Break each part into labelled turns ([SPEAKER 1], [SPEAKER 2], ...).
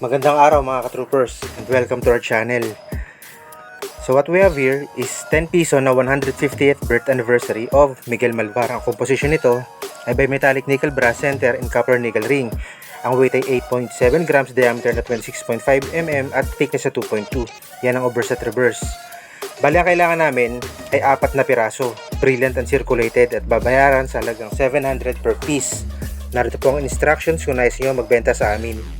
[SPEAKER 1] Magandang araw mga ka-troopers and welcome to our channel. So what we have here is 10 piso na 150th birth anniversary of Miguel Malvar. Ang composition nito ay bimetallic nickel brass center and copper nickel ring. Ang weight ay 8.7 grams, diameter na 26.5 mm at thickness na 2.2. Yan ang overset reverse. Bali ang kailangan namin ay apat na piraso, brilliant and circulated at babayaran sa halagang 700 per piece. Narito po ang instructions kung nais nyo magbenta sa amin.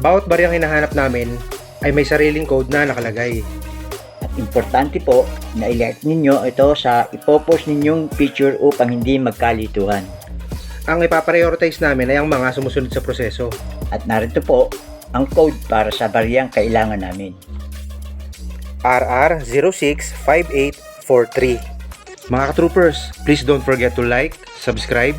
[SPEAKER 1] Bawat baryang hinahanap namin ay may sariling code na nakalagay.
[SPEAKER 2] At importante po na i-like ninyo ito sa ipopost ninyong picture upang hindi magkalituhan.
[SPEAKER 1] Ang ipaprioritize namin ay ang mga sumusunod sa proseso.
[SPEAKER 2] At narito po ang code para sa bariyang kailangan namin.
[SPEAKER 1] RR065843 Mga troopers, please don't forget to like, subscribe,